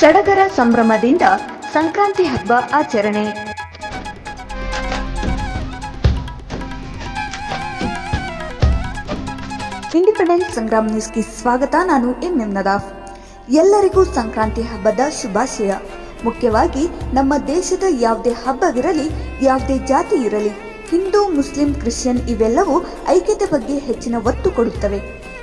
ಸಡಗರ ಸಂಭ್ರಮದಿಂದ ಸಂಕ್ರಾಂತಿ ಹಬ್ಬ ಆಚರಣೆ. ಇಂಡಿಪೆಂಡೆಂಟ್ ಸಂಗ್ರಾಮ್ ನ್ಯೂಸ್ಗೆ ಸ್ವಾಗತ, ನಾನು ಎಂ ಎಂ ನದಾಫ್. ಎಲ್ಲರಿಗೂ ಸಂಕ್ರಾಂತಿ ಹಬ್ಬದ ಶುಭಾಶಯ. ಮುಖ್ಯವಾಗಿ ನಮ್ಮ ದೇಶದ ಯಾವುದೇ ಹಬ್ಬವಿರಲಿ, ಯಾವುದೇ ಜಾತಿ ಇರಲಿ ಹಿಂದೂ, ಮುಸ್ಲಿಂ, ಕ್ರಿಶ್ಚಿಯನ್ ಇವೆಲ್ಲವೂ ಐಕ್ಯತೆ ಬಗ್ಗೆ ಹೆಚ್ಚಿನ ಒತ್ತು ಕೊಡುತ್ತವೆ.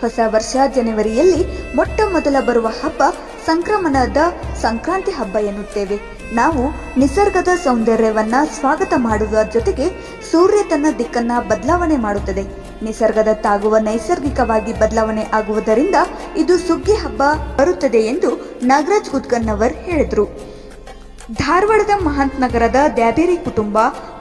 ಹೊಸ ವರ್ಷ ಜನವರಿಯಲ್ಲಿ ಮೊಟ್ಟ ಮೊದಲ ಬರುವ ಹಬ್ಬ ಸಂಕ್ರಮಣದ ಸಂಕ್ರಾಂತಿ ಹಬ್ಬ ಎನ್ನುತ್ತೇವೆ. ನಾವು ನಿಸರ್ಗದ ಸೌಂದರ್ಯವನ್ನ ಸ್ವಾಗತ ಮಾಡುವ ಜೊತೆಗೆ ಸೂರ್ಯ ತನ್ನ ದಿಕ್ಕನ್ನ ಬದಲಾವಣೆ ಮಾಡುತ್ತದೆ. ನಿಸರ್ಗದ ತಾಗುವ ನೈಸರ್ಗಿಕವಾಗಿ ಬದಲಾವಣೆ ಆಗುವುದರಿಂದ ಇದು ಸುಗ್ಗಿ ಹಬ್ಬ ಬರುತ್ತದೆ ಎಂದು ನಾಗರಾಜ್ ಉದ್ಗನ್ನವರ್ ಹೇಳಿದರು. ಧಾರವಾಡದ ಮಹಾಂತ್ ನಗರದ ದ್ಯಾಬೇರಿ ಕುಟುಂಬ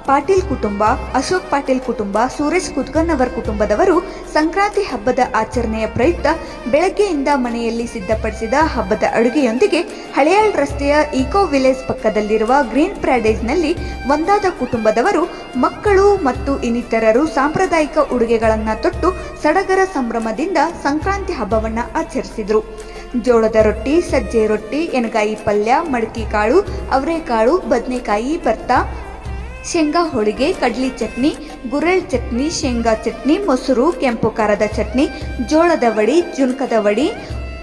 ಪಾಟೀಲ್ ಕುಟುಂಬ, ಅಶೋಕ್ ಪಾಟೀಲ್ ಕುಟುಂಬ, ಸುರೇಶ್ ಕುದ್ಗನ್ನವರ್ ಕುಟುಂಬದವರು ಸಂಕ್ರಾಂತಿ ಹಬ್ಬದ ಆಚರಣೆಯ ಪ್ರಯುಕ್ತ ಬೆಳಗ್ಗೆಯಿಂದ ಮನೆಯಲ್ಲಿ ಸಿದ್ಧಪಡಿಸಿದ ಹಬ್ಬದ ಅಡುಗೆಯೊಂದಿಗೆ ಹಳೆಯಾಳ್ ರಸ್ತೆಯ ಈಕೋ ವಿಲೇಜ್ ಪಕ್ಕದಲ್ಲಿರುವ ಗ್ರೀನ್ ಪ್ಯಾರಡೈಸ್ನಲ್ಲಿ ಒಂದಾದ ಕುಟುಂಬದವರು ಮಕ್ಕಳು ಮತ್ತು ಇನ್ನಿತರರು ಸಾಂಪ್ರದಾಯಿಕ ಉಡುಗೆಗಳನ್ನು ತೊಟ್ಟು ಸಡಗರ ಸಂಭ್ರಮದಿಂದ ಸಂಕ್ರಾಂತಿ ಹಬ್ಬವನ್ನ ಆಚರಿಸಿದರು. ಜೋಳದ ರೊಟ್ಟಿ, ಸಜ್ಜೆ ರೊಟ್ಟಿ ಎನಗಾಯಿ ಪಲ್ಯ, ಮಡಕಿ ಕಾಳು, ಅವರೆಕಾಳು, ಬದನೆಕಾಯಿ, ಭರ್ತ ಶೇಂಗಾ ಹೋಳಿಗೆ, ಕಡ್ಲಿ ಚಟ್ನಿ, ಗುರೆಳ್ ಚಟ್ನಿ, ಶೇಂಗಾ ಚಟ್ನಿ, ಮೊಸರು, ಕೆಂಪು ಖಾರದ ಚಟ್ನಿ, ಜೋಳದ ವಡಿ, ಜುನ್ಕದ ವಡಿ,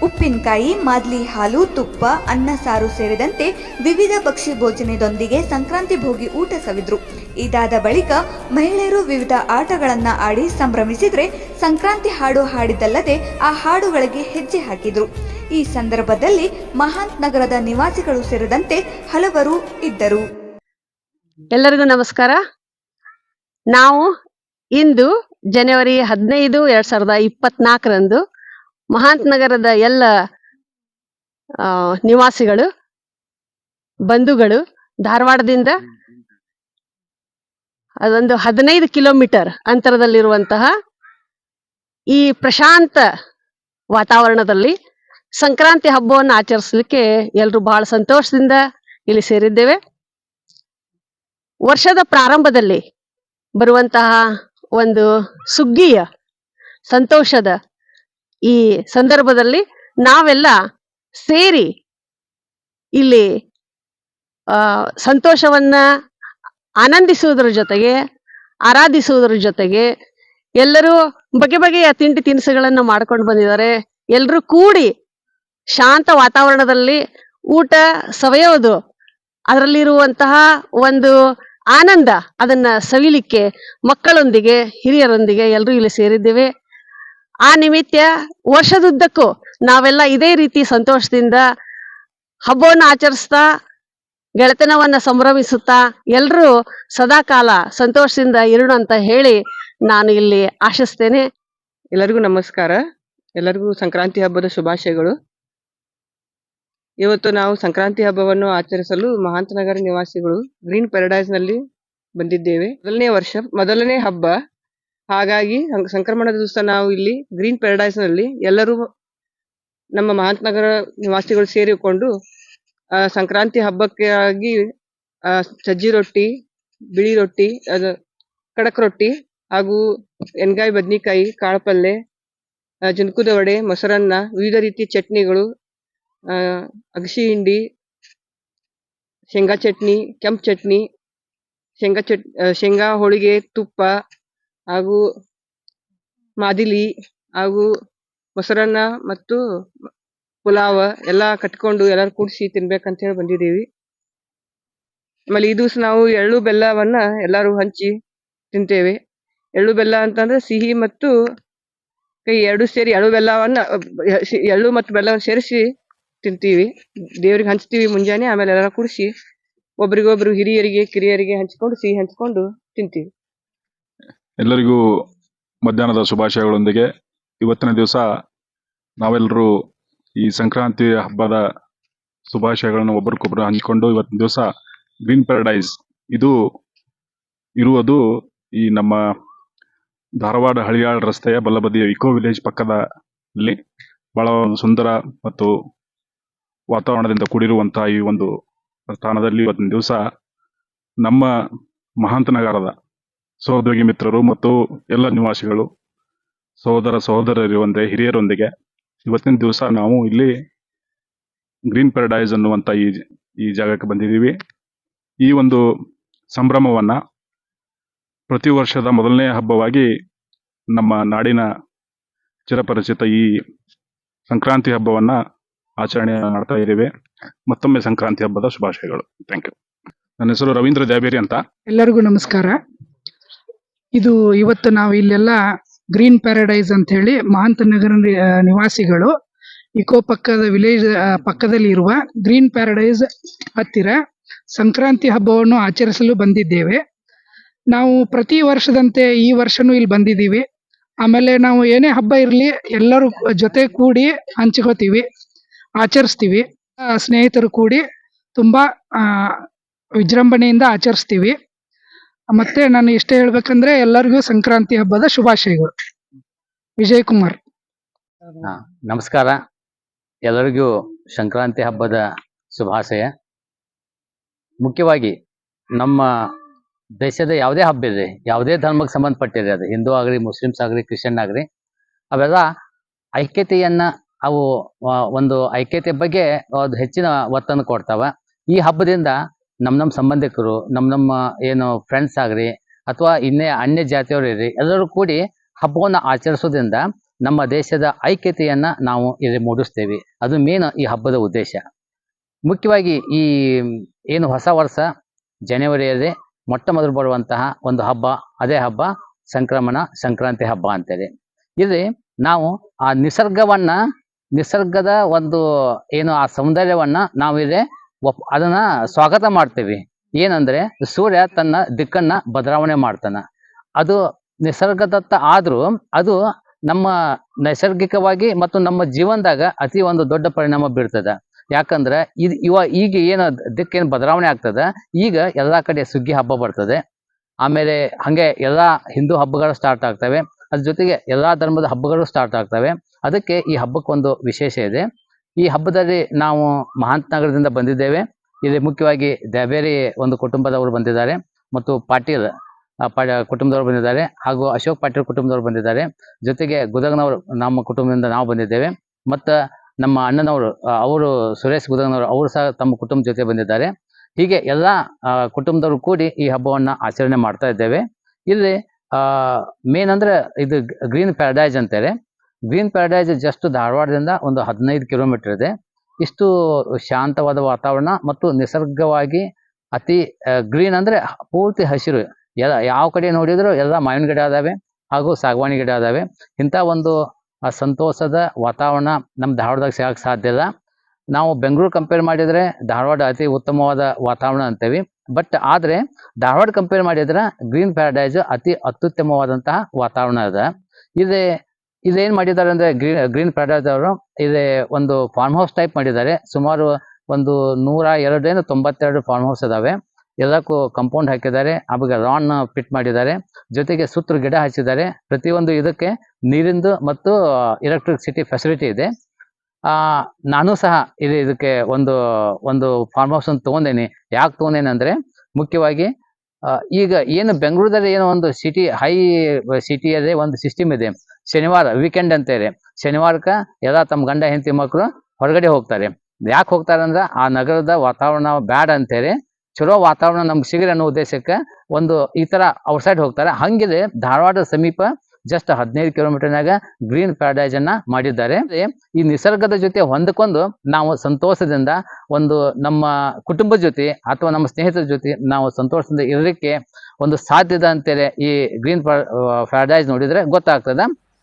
ಉಪ್ಪಿನಕಾಯಿ, ಮಾದ್ಲಿ ಹಾಲು, ತುಪ್ಪ, ಅನ್ನ ಸಾರು ಸೇರಿದಂತೆ ವಿವಿಧ ಪಕ್ಷಿ ಭೋಜನದೊಂದಿಗೆ ಸಂಕ್ರಾಂತಿ ಭೋಗಿ ಊಟ ಸವಿದ್ರು. ಇದಾದ ಬಳಿಕ ಮಹಿಳೆಯರು ವಿವಿಧ ಆಟಗಳನ್ನು ಆಡಿ ಸಂಭ್ರಮಿಸಿದರೆ ಸಂಕ್ರಾಂತಿ ಹಾಡು ಹಾಡಿದ್ದಲ್ಲದೆ ಆ ಹಾಡುಗಳಿಗೆ ಹೆಜ್ಜೆ ಹಾಕಿದ್ರು. ಈ ಸಂದರ್ಭದಲ್ಲಿ ಮಹಾಂತ್ ನಗರದ ನಿವಾಸಿಗಳು ಸೇರಿದಂತೆ ಹಲವರು ಇದ್ದರು. ಎಲ್ಲರಿಗೂ ನಮಸ್ಕಾರ. ನಾವು ಇಂದು ಜನವರಿ ಹದಿನೈದು ಎರಡ್ ಸಾವಿರದ ಇಪ್ಪತ್ನಾಲ್ಕರಂದು ಮಹಾಂತ್ ನಗರದ ಎಲ್ಲ ನಿವಾಸಿಗಳು, ಬಂಧುಗಳು ಧಾರವಾಡದಿಂದ ಅದೊಂದು ಹದಿನೈದು ಕಿಲೋಮೀಟರ್ ಅಂತರದಲ್ಲಿರುವಂತಹ ಈ ಪ್ರಶಾಂತ ವಾತಾವರಣದಲ್ಲಿ ಸಂಕ್ರಾಂತಿ ಹಬ್ಬವನ್ನು ಆಚರಿಸಲಿಕ್ಕೆ ಎಲ್ಲರೂ ಬಹಳ ಸಂತೋಷದಿಂದ ಇಲ್ಲಿ ಸೇರಿದ್ದೇವೆ. ವರ್ಷದ ಪ್ರಾರಂಭದಲ್ಲಿ ಬರುವಂತಹ ಒಂದು ಸುಗ್ಗಿಯ ಸಂತೋಷದ ಈ ಸಂದರ್ಭದಲ್ಲಿ ನಾವೆಲ್ಲ ಸೇರಿ ಇಲ್ಲಿ ಸಂತೋಷವನ್ನ ಆನಂದಿಸುವುದರ ಜೊತೆಗೆ, ಆರಾಧಿಸುವುದರ ಜೊತೆಗೆ ಎಲ್ಲರೂ ಬಗೆ ಬಗೆಯ ತಿಂಡಿ ತಿನಿಸುಗಳನ್ನು ಮಾಡ್ಕೊಂಡು ಬಂದಿದ್ದಾರೆ. ಎಲ್ಲರೂ ಕೂಡಿ ಶಾಂತ ವಾತಾವರಣದಲ್ಲಿ ಊಟ ಸವೆಯೋದು, ಅದರಲ್ಲಿರುವಂತಹ ಒಂದು ಆನಂದ ಅದನ್ನ ಸವಿಲಿಕ್ಕೆ ಮಕ್ಕಳೊಂದಿಗೆ, ಹಿರಿಯರೊಂದಿಗೆ ಎಲ್ಲರೂ ಇಲ್ಲಿ ಸೇರಿದ್ದೇವೆ. ಆ ನಿಮಿತ್ತ ವರ್ಷದುದ್ದಕ್ಕೂ ನಾವೆಲ್ಲ ಇದೇ ರೀತಿ ಸಂತೋಷದಿಂದ ಹಬ್ಬವನ್ನು ಆಚರಿಸ್ತಾ, ಗೆಳೆತನವನ್ನ ಸಂಭ್ರಮಿಸುತ್ತಾ ಎಲ್ಲರೂ ಸದಾಕಾಲ ಸಂತೋಷದಿಂದ ಇರೋಣ ಅಂತ ಹೇಳಿ ನಾನು ಇಲ್ಲಿ ಆಶಿಸ್ತೇನೆ. ಎಲ್ಲರಿಗೂ ನಮಸ್ಕಾರ. ಎಲ್ಲರಿಗೂ ಸಂಕ್ರಾಂತಿ ಹಬ್ಬದ ಶುಭಾಶಯಗಳು. ಇವತ್ತು ನಾವು ಸಂಕ್ರಾಂತಿ ಹಬ್ಬವನ್ನು ಆಚರಿಸಲು ಮಹಾಂತನಗರ ನಿವಾಸಿಗಳು ಗ್ರೀನ್ ಪ್ಯಾರಡೈಸ್ನಲ್ಲಿ ಬಂದಿದ್ದೇವೆ. ಮೊದಲನೇ ವರ್ಷ ಮೊದಲನೇ ಹಬ್ಬ. ಹಾಗಾಗಿ ಸಂಕ್ರಮಣದ ದಿವಸ ನಾವು ಇಲ್ಲಿ ಗ್ರೀನ್ ಪ್ಯಾರಡೈಸ್ನಲ್ಲಿ ಎಲ್ಲರೂ ನಮ್ಮ ಮಹಾಂತನಗರ ನಿವಾಸಿಗಳು ಸೇರಿಕೊಂಡು ಸಂಕ್ರಾಂತಿ ಹಬ್ಬಕ್ಕೆ ಆ, ಸಜ್ಜಿ ರೊಟ್ಟಿ ಬಿಳಿ ರೊಟ್ಟಿ ಅದು ಕಡಕ್ ರೊಟ್ಟಿ ಹಾಗೂ ಎಣ್ಗಾಯಿ ಬದ್ನಿಕಾಯಿ ಕಾಳು ಪಲ್ಲೆ ಜುನ್ಕುದ ವಡೆ ಮೊಸರನ್ನ ವಿವಿಧ ರೀತಿಯ ಚಟ್ನಿಗಳು ಅಗಸಿ ಹಿಂಡಿ, ಶೇಂಗಾ ಚಟ್ನಿ, ಕೆಂಪ್ ಚಟ್ನಿ, ಶೇಂಗಾ ಚಟ್ ಶೇಂಗಾ, ಹೋಳಿಗೆ, ತುಪ್ಪ ಹಾಗೂ ಮಾದಿಲಿ ಹಾಗೂ ಮೊಸರನ್ನ ಮತ್ತು ಪುಲಾವ ಎಲ್ಲ ಕಟ್ಕೊಂಡು ಎಲ್ಲರೂ ಕೂಡಿಸಿ ತಿನ್ಬೇಕಂತ ಹೇಳಿ ಬಂದಿದ್ದೀವಿ. ಆಮೇಲೆ ಈ ದಿವಸ ನಾವು ಎಳ್ಳು ಬೆಲ್ಲವನ್ನ ಎಲ್ಲರೂ ಹಂಚಿ ತಿಂತೇವೆ. ಎಳ್ಳು ಬೆಲ್ಲ ಅಂತಂದ್ರೆ ಸಿಹಿ ಮತ್ತು ಎರಡು ಸೇರಿ ಎಳ್ಳು ಬೆಲ್ಲವನ್ನ ಎಳ್ಳು ಮತ್ತು ಬೆಲ್ಲವನ್ನು ಸೇರಿಸಿ ತಿಂತೀವಿ. ದೇವ್ರಿಗೆ ಹಂಚ್ತೀವಿ ಮುಂಜಾನೆ, ಆಮೇಲೆ ಎಲ್ಲರೂ ಕೂಡಿಸಿ ಒಬ್ರಿಗೊಬ್ರು ಹಿರಿಯರಿಗೆ, ಕಿರಿಯರಿಗೆ ಹಂಚ್ಕೊಂಡು, ಸಿಹಿ ಹಂಚ್ಕೊಂಡು ತಿಂತೀವಿ. ಎಲ್ಲರಿಗೂ ಮಧ್ಯಾಹ್ನದ ಶುಭಾಶಯಗಳೊಂದಿಗೆ ಇವತ್ತಿನ ದಿವಸ ನಾವೆಲ್ಲರೂ ಈ ಸಂಕ್ರಾಂತಿ ಹಬ್ಬದ ಶುಭಾಶಯಗಳನ್ನು ಒಬ್ಬರಿಗೊಬ್ಬರು ಹಂಚಿಕೊಂಡು ಇವತ್ತಿನ ದಿವಸ ಗ್ರೀನ್ ಪ್ಯಾರಡೈಸ್. ಇದು ಇರುವುದು ಈ ನಮ್ಮ ಧಾರವಾಡ ಹಳಿಯಾಳ್ ರಸ್ತೆಯ ಬಲಬದಿಯ ಇಕೋ ವಿಲೇಜ್ ಪಕ್ಕದಲ್ಲಿ. ಬಹಳ ಸುಂದರ ಮತ್ತು ವಾತಾವರಣದಿಂದ ಕೂಡಿರುವಂತಹ ಈ ಒಂದು ಸ್ಥಾನದಲ್ಲಿ ಇವತ್ತಿನ ದಿವಸ ನಮ್ಮ ಮಹಾಂತ ನಗರದ ಸಹೋದ್ಯೋಗಿ ಮಿತ್ರರು ಮತ್ತು ಎಲ್ಲ ನಿವಾಸಿಗಳು, ಸಹೋದರ ಸಹೋದರರಿರುವಂತೆ ಹಿರಿಯರೊಂದಿಗೆ ಇವತ್ತಿನ ದಿವಸ ನಾವು ಇಲ್ಲಿ ಗ್ರೀನ್ ಪ್ಯಾರಡೈಸ್ ಅನ್ನುವಂಥ ಈ ಈ ಜಾಗಕ್ಕೆ ಬಂದಿದ್ದೀವಿ. ಈ ಒಂದು ಸಂಭ್ರಮವನ್ನ ಪ್ರತಿ ವರ್ಷದ ಮೊದಲನೇ ಹಬ್ಬವಾಗಿ ನಮ್ಮ ನಾಡಿನ ಚಿರಪರಿಚಿತ ಈ ಸಂಕ್ರಾಂತಿ ಹಬ್ಬವನ್ನ ಆಚರಣೆ ಮಾಡ್ತಾ ಇದ್ದೇವೆ. ಮತ್ತೊಮ್ಮೆ ಸಂಕ್ರಾಂತಿ ಹಬ್ಬದ ಶುಭಾಶಯಗಳು. ಥ್ಯಾಂಕ್ ಯು ನನ್ನ ಹೆಸರು ರವೀಂದ್ರ ದ್ಯಾಬೇರಿ ಅಂತ. ಎಲ್ಲರಿಗೂ ನಮಸ್ಕಾರ. ಇದು ಇವತ್ತು ನಾವು ಇಲ್ಲೆಲ್ಲ ಗ್ರೀನ್ ಪ್ಯಾರಡೈಸ್ ಅಂತ ಹೇಳಿ ಮಹಾಂತ ನಗರ ನಿವಾಸಿಗಳು ಇಕೋ ಪಕ್ಕದ ವಿಲೇಜ್ ಪಕ್ಕದಲ್ಲಿ ಇರುವ ಗ್ರೀನ್ ಪ್ಯಾರಡೈಸ್ ಹತ್ತಿರ ಸಂಕ್ರಾಂತಿ ಹಬ್ಬವನ್ನು ಆಚರಿಸಲು ಬಂದಿದ್ದೇವೆ. ನಾವು ಪ್ರತಿ ವರ್ಷದಂತೆ ಈ ವರ್ಷನೂ ಇಲ್ಲಿ ಬಂದಿದ್ದೀವಿ. ಆಮೇಲೆ ನಾವು ಏನೇ ಹಬ್ಬ ಇರಲಿ ಎಲ್ಲರೂ ಜೊತೆ ಕೂಡಿ ಹಂಚ್ಕೋತೀವಿ. ಆಚರಿಸ್ತೀವಿ. ಸ್ನೇಹಿತರು ಕೂಡಿ ತುಂಬಾ ವಿಜೃಂಭಣೆಯಿಂದ ಆಚರಿಸ್ತೀವಿ. ಮತ್ತೆ ನಾನು ಇಷ್ಟ ಹೇಳ್ಬೇಕಂದ್ರೆ ಎಲ್ಲರಿಗೂ ಸಂಕ್ರಾಂತಿ ಹಬ್ಬದ ಶುಭಾಶಯಗಳು. ವಿಜಯ್ ಕುಮಾರ್ ನಮಸ್ಕಾರ. ಎಲ್ಲರಿಗೂ ಸಂಕ್ರಾಂತಿ ಹಬ್ಬದ ಶುಭಾಶಯ. ಮುಖ್ಯವಾಗಿ ನಮ್ಮ ದೇಶದ ಯಾವುದೇ ಹಬ್ಬ ಇದೆ ಯಾವುದೇ ಧರ್ಮಕ್ಕೆ ಸಂಬಂಧಪಟ್ಟಿದೆ ಅದು ಹಿಂದೂ ಆಗಲಿ, ಮುಸ್ಲಿಮ್ಸ್ ಆಗಲಿ, ಕ್ರಿಶ್ಚಿಯನ್ ಆಗಲಿ, ಅವೆಲ್ಲ ಐಕ್ಯತೆಯನ್ನ ಅವು ಒಂದು ಐಕ್ಯತೆ ಬಗ್ಗೆ ಅದು ಹೆಚ್ಚಿನ ಒತ್ತನ್ನು ಕೊಡ್ತಾವೆ. ಈ ಹಬ್ಬದಿಂದ ನಮ್ಮ ನಮ್ಮ ಸಂಬಂಧಿಕರು ನಮ್ಮ ನಮ್ಮ ಏನು ಫ್ರೆಂಡ್ಸ್ ಆಗ್ರಿ, ಅಥವಾ ಇನ್ನೇ ಅನ್ಯ ಜಾತಿಯವರು ಇರಲಿ ಎಲ್ಲರೂ ಕೂಡಿ ಹಬ್ಬವನ್ನು ಆಚರಿಸೋದ್ರಿಂದ ನಮ್ಮ ದೇಶದ ಐಕ್ಯತೆಯನ್ನು ನಾವು ಇಲ್ಲಿ ಮೂಡಿಸ್ತೇವೆ. ಅದು ಮೇನ್ ಈ ಹಬ್ಬದ ಉದ್ದೇಶ. ಮುಖ್ಯವಾಗಿ ಈ, ಏನು ಹೊಸ ವರ್ಷ ಜನವರಿಯಲ್ಲಿ ಮೊಟ್ಟ ಮೊದಲು ಬರುವಂತಹ ಒಂದು ಹಬ್ಬ, ಅದೇ ಹಬ್ಬ ಸಂಕ್ರಮಣ ಸಂಕ್ರಾಂತಿ ಹಬ್ಬ ಅಂತೇಳಿ. ಇಲ್ಲಿ ನಾವು ಆ ನಿಸರ್ಗವನ್ನ ನಿಸರ್ಗದ ಒಂದು ಏನು ಆ ಸೌಂದರ್ಯವನ್ನ ನಾವು ಇಲ್ಲಿ ಒಪ್ ಅದನ್ನ ಸ್ವಾಗತ ಮಾಡ್ತೀವಿ. ಏನಂದ್ರೆ ಸೂರ್ಯ ತನ್ನ ದಿಕ್ಕನ್ನ ಬದಲಾವಣೆ ಮಾಡ್ತಾನ. ಅದು ನಿಸರ್ಗದತ್ತ ಆದ್ರೂ ಅದು ನಮ್ಮ ನೈಸರ್ಗಿಕವಾಗಿ ಮತ್ತು ನಮ್ಮ ಜೀವನದಾಗ ಅತಿ ಒಂದು ದೊಡ್ಡ ಪರಿಣಾಮ ಬೀರ್ತದ. ಯಾಕಂದ್ರೆ ಇದು ಇವ ಈಗ ಏನು ದಿಕ್ಕೇನು ಬದಲಾವಣೆ ಆಗ್ತದ, ಈಗ ಎಲ್ಲಾ ಕಡೆ ಸುಗ್ಗಿ ಹಬ್ಬ ಬರ್ತದೆ. ಆಮೇಲೆ ಹಂಗೆ ಎಲ್ಲಾ ಹಿಂದೂ ಹಬ್ಬಗಳು ಸ್ಟಾರ್ಟ್ ಆಗ್ತವೆ. ಅದ್ರ ಜೊತೆಗೆ ಎಲ್ಲಾ ಧರ್ಮದ ಹಬ್ಬಗಳು ಸ್ಟಾರ್ಟ್ ಆಗ್ತವೆ. ಅದಕ್ಕೆ ಈ ಹಬ್ಬಕ್ಕೊಂದು ವಿಶೇಷ ಇದೆ. ಈ ಹಬ್ಬದಲ್ಲಿ ನಾವು ಮಹಾಂತ ನಗರದಿಂದ ಬಂದಿದ್ದೇವೆ. ಇಲ್ಲಿ ಮುಖ್ಯವಾಗಿ ದಬೇರಿ ಒಂದು ಕುಟುಂಬದವರು ಬಂದಿದ್ದಾರೆ ಮತ್ತು ಪಾಟೀಲ್ ಕುಟುಂಬದವರು ಬಂದಿದ್ದಾರೆ ಹಾಗೂ ಅಶೋಕ್ ಪಾಟೀಲ್ ಕುಟುಂಬದವರು ಬಂದಿದ್ದಾರೆ. ಜೊತೆಗೆ ಗುದಗ್ನವರು ನಮ್ಮ ಕುಟುಂಬದಿಂದ ನಾವು ಬಂದಿದ್ದೇವೆ. ಮತ್ತು ನಮ್ಮ ಅಣ್ಣನವರು ಅವರು ಸುರೇಶ್ ಗುದಗ್ನವರು, ಅವರು ಸಹ ತಮ್ಮ ಕುಟುಂಬ ಜೊತೆ ಬಂದಿದ್ದಾರೆ. ಹೀಗೆ ಎಲ್ಲ ಕುಟುಂಬದವರು ಕೂಡಿ ಈ ಹಬ್ಬವನ್ನು ಆಚರಣೆ ಮಾಡ್ತಾ ಇದ್ದೇವೆ. ಇಲ್ಲಿ ಮೇನ್ ಅಂದ್ರೆ ಇದು ಗ್ರೀನ್ ಪ್ಯಾರಡೈಸ್ ಅಂತಾರೆ. ಗ್ರೀನ್ ಪ್ಯಾರಡೈಸ್ ಜಸ್ಟ್ ಧಾರವಾಡದಿಂದ ಒಂದು ಹದಿನೈದು ಕಿಲೋಮೀಟರ್ ಇದೆ. ಇಷ್ಟು ಶಾಂತವಾದ ವಾತಾವರಣ ಮತ್ತು ನಿಸರ್ಗವಾಗಿ ಅತಿ ಗ್ರೀನ್ ಅಂದ್ರೆ ಪೂರ್ತಿ ಹಸಿರು. ಎಲ್ಲ, ಯಾವ ಕಡೆ ನೋಡಿದ್ರು ಎಲ್ಲ ಮಾವಿನ ಗಿಡ ಅದಾವೆ ಹಾಗೂ ಸಾಗವಾನಿ ಗಿಡ ಅದಾವೆ ಇಂಥ ಒಂದು ಸಂತೋಷದ ವಾತಾವರಣ ನಮ್ಮ ಧಾರವಾಡದಾಗ ಸಿಗಕ್ಕೆ ಸಾಧ್ಯ ಇಲ್ಲ. ನಾವು ಬೆಂಗಳೂರು ಕಂಪೇರ್ ಮಾಡಿದರೆ ಧಾರವಾಡ ಅತಿ ಉತ್ತಮವಾದ ವಾತಾವರಣ ಅಂತೇವೆ. ಬಟ್ ಆದರೆ ಧಾರವಾಡ ಕಂಪೇರ್ ಮಾಡಿದ್ರೆ ಗ್ರೀನ್ ಪ್ಯಾರಡೈಸ್ ಅತಿ ಅತ್ಯುತ್ತಮವಾದಂತಹ ವಾತಾವರಣ ಅದ. ಇದೆ ಇದೇನ್ ಮಾಡಿದ್ದಾರೆ ಅಂದ್ರೆ ಗ್ರೀನ್ ಗ್ರೀನ್ ಪ್ಯಾರಡೈಸ್ ಅವರು ಇದೆ ಒಂದು ಫಾರ್ಮ್ ಹೌಸ್ ಟೈಪ್ ಮಾಡಿದ್ದಾರೆ. ಸುಮಾರು ಒಂದು ನೂರ ಎರಡರಿಂದ ತೊಂಬತ್ತೆರಡು ಫಾರ್ಮ್ ಹೌಸ್ ಇದಾವೆ. ಎಲ್ಲಕ್ಕೂ ಕಾಂಪೌಂಡ್ ಹಾಕಿದ್ದಾರೆ. ಆವಾಗ ರಾನ್ ಫಿಟ್ ಮಾಡಿದ್ದಾರೆ. ಜೊತೆಗೆ ಸುತ್ತಲೂ ಗಿಡ ಹಚ್ಚಿದ್ದಾರೆ. ಪ್ರತಿಯೊಂದು ಇದಕ್ಕೆ ನೀರಿಂದು ಮತ್ತು ಎಲೆಕ್ಟ್ರಿಸಿಟಿ ಫೆಸಿಲಿಟಿ ಇದೆ. ಆ, ನಾನು ಸಹ ಇಲ್ಲಿ ಇದಕ್ಕೆ ಒಂದು ಒಂದು ಫಾರ್ಮ್ ಹೌಸ್ ತಗೊಂಡೇನಿ. ಯಾಕೆ ತಗೊಂಡೇನಿ ಅಂದ್ರೆ, ಮುಖ್ಯವಾಗಿ ಈಗ ಏನು ಬೆಂಗಳೂರಲ್ಲಿ ಏನೋ ಒಂದು ಸಿಟಿ ಹೈ ಸಿಟಿಯಲ್ಲಿ ಒಂದು ಸಿಸ್ಟಮ್ ಇದೆ. ಶನಿವಾರ ವೀಕೆಂಡ್ ಅಂತ ಇದೆ ಶನಿವಾರಕ್ಕೆ ಎಲ್ಲ ತಮ್ಮ ಗಂಡ ಹೆಂಡತಿ ಮಕ್ಕಳು ಹೊರಗಡೆ ಹೋಗ್ತಾರೆ. ಯಾಕೆ ಹೋಗ್ತಾರೆ ಅಂದ್ರೆ ಆ ನಗರದ ವಾತಾವರಣ ಬ್ಯಾಡ ಅಂತೇಳಿ ಚಲೋ ವಾತಾವರಣ ನಮ್ಗೆ ಸಿಗಲಿ ಅನ್ನೋ ಉದ್ದೇಶಕ್ಕೆ ಒಂದು ಈ ತರ ಔಟ್ಸೈಡ್ ಹೋಗ್ತಾರೆ. ಹಂಗಿದೆ ಧಾರವಾಡ ಸಮೀಪ ಜಸ್ಟ್ ಹದಿನೈದು ಕಿಲೋಮೀಟರ್ನಾಗ ಗ್ರೀನ್ ಪ್ಯಾರಡೈಸ್ ಅನ್ನ ಮಾಡಿದ್ದಾರೆ. ಈ ನಿಸರ್ಗದ ಜೊತೆ ಹೊಂದ್ಕೊಂಡು ನಾವು ಸಂತೋಷದಿಂದ ಒಂದು ನಮ್ಮ ಕುಟುಂಬದ ಜೊತೆ ಅಥವಾ ನಮ್ಮ ಸ್ನೇಹಿತರ ಜೊತೆ ನಾವು ಸಂತೋಷದಿಂದ ಇರಲಿಕ್ಕೆ ಒಂದು ಸಾಧ್ಯದ ಅಂತೇಳಿ ಈ ಗ್ರೀನ್ ಪ್ಯಾರಡೈಸ್ ನೋಡಿದ್ರೆ ಗೊತ್ತಾಗ್ತದ.